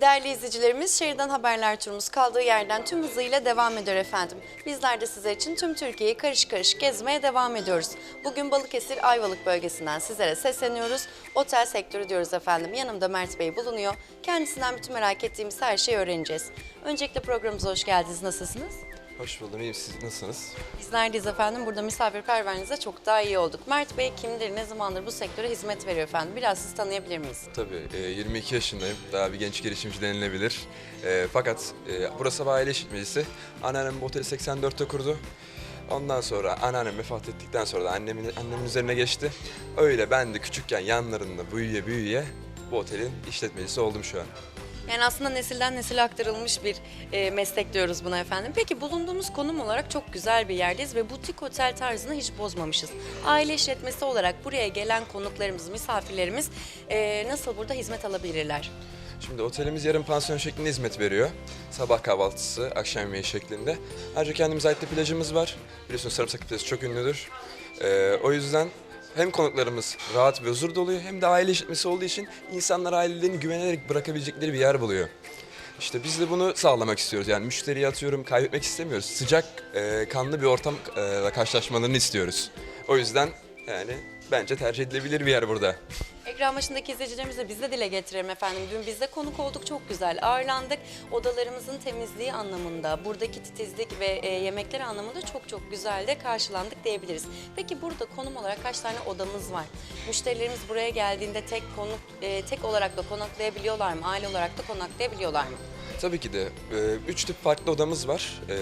Değerli izleyicilerimiz, Şehirden Haberler turumuz kaldığı yerden tüm hızıyla devam ediyor efendim. Bizler de sizler için tüm Türkiye'yi karış karış gezmeye devam ediyoruz. Bugün Balıkesir Ayvalık bölgesinden sizlere sesleniyoruz. Otel sektörü diyoruz efendim. Yanımda Mert Bey bulunuyor. Kendisinden bütün merak ettiğimiz her şeyi öğreneceğiz. Öncelikle programımıza hoş geldiniz. Nasılsınız? Hoş buldum, iyiyim. Siz nasılsınız? Bizler deyiz efendim. Burada misafirperverliğinize çok daha iyi olduk. Mert Bey kimdir, ne zamandır bu sektöre hizmet veriyor efendim? Biraz sizi tanıyabilir miyiz? Tabii, e, 22 yaşındayım. Daha bir genç girişimci denilebilir. E, fakat e, burası aile işletmecisi. Anneannem bu oteli 84'te kurdu. Ondan sonra anneannem vefat ettikten sonra da annemin, annemin üzerine geçti. Öyle ben de küçükken yanlarında büyüye büyüye bu otelin işletmecisi oldum şu an. Yani aslında nesilden nesile aktarılmış bir e, meslek diyoruz buna efendim. Peki bulunduğumuz konum olarak çok güzel bir yerdeyiz ve butik otel tarzını hiç bozmamışız. Aile işletmesi olarak buraya gelen konuklarımız, misafirlerimiz e, nasıl burada hizmet alabilirler? Şimdi otelimiz yarım pansiyon şeklinde hizmet veriyor. Sabah kahvaltısı, akşam yemeği şeklinde. Ayrıca kendimize ait de plajımız var. Biliyorsunuz Sarımsaklı plajı çok ünlüdür. Ee, o yüzden hem konuklarımız rahat ve huzur doluyor hem de aile işletmesi olduğu için insanlar ailelerini güvenerek bırakabilecekleri bir yer buluyor. İşte biz de bunu sağlamak istiyoruz. Yani müşteriyi atıyorum kaybetmek istemiyoruz. Sıcak, e, kanlı bir ortamla karşılaşmalarını istiyoruz. O yüzden yani bence tercih edilebilir bir yer burada. Ekran başındaki izleyicilerimize biz de dile getirelim efendim. Dün bizde konuk olduk çok güzel ağırlandık. Odalarımızın temizliği anlamında, buradaki titizlik ve e, yemekler anlamında çok çok güzel de karşılandık diyebiliriz. Peki burada konum olarak kaç tane odamız var? Müşterilerimiz buraya geldiğinde tek konuk e, tek olarak da konaklayabiliyorlar mı? Aile olarak da konaklayabiliyorlar mı? Tabii ki de. e, Üç tip farklı odamız var. E,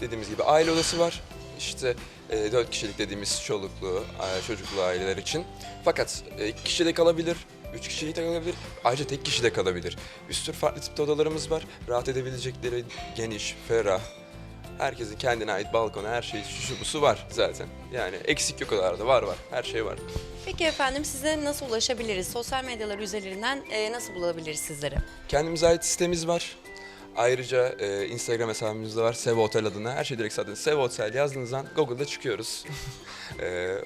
dediğimiz gibi aile odası var. İşte e, dört kişilik dediğimiz çoluklu, e, çocuklu aileler için. Fakat e, iki kişi de kalabilir, üç kişilik de kalabilir, ayrıca tek kişi de kalabilir. Bir sürü farklı tipte odalarımız var. Rahat edebilecekleri geniş, ferah. Herkesin kendine ait balkonu, her şey şu busu var zaten. Yani eksik yok odalarda, var var, her şey var. Peki efendim size nasıl ulaşabiliriz? Sosyal medyalar üzerinden e, nasıl bulabiliriz sizleri? Kendimize ait sitemiz var. Ayrıca e, Instagram hesabımız da var. Sev Otel adına. Her şey direkt zaten Sev Otel yazdığınızdan Google'da çıkıyoruz. E,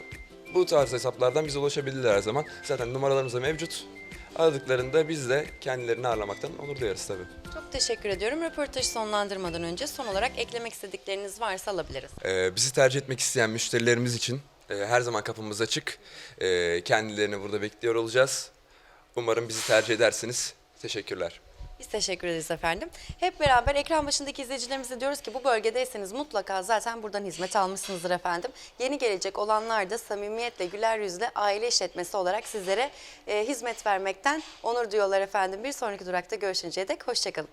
bu tarz hesaplardan bize ulaşabilirler her zaman. Zaten numaralarımız da mevcut. Aradıklarında biz de kendilerini ağırlamaktan onur duyarız tabii. Çok teşekkür ediyorum. Röportajı sonlandırmadan önce son olarak eklemek istedikleriniz varsa alabiliriz. E, bizi tercih etmek isteyen müşterilerimiz için e, her zaman kapımız açık. E, kendilerini burada bekliyor olacağız. Umarım bizi tercih edersiniz. Teşekkürler. Biz teşekkür ederiz efendim. Hep beraber ekran başındaki izleyicilerimize diyoruz ki bu bölgedeyseniz mutlaka zaten buradan hizmet almışsınızdır efendim. Yeni gelecek olanlar da samimiyetle, güler yüzle aile işletmesi olarak sizlere e, hizmet vermekten onur duyuyorlar efendim. Bir sonraki durakta görüşünceye dek hoşçakalın.